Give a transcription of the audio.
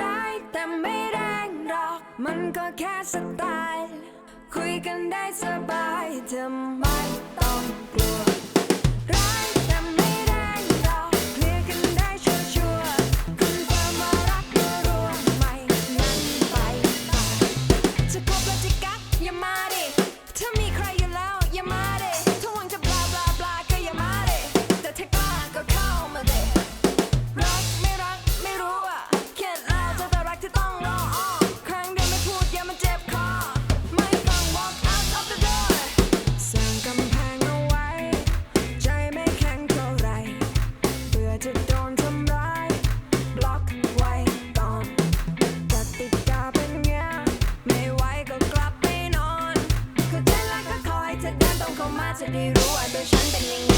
ร้ายแต่ไม่แรงหรอก มันก็แค่สไตล์ คุยกันได้สบายทำไม ไม่รู้ว่าตัวฉันเป็นยังไง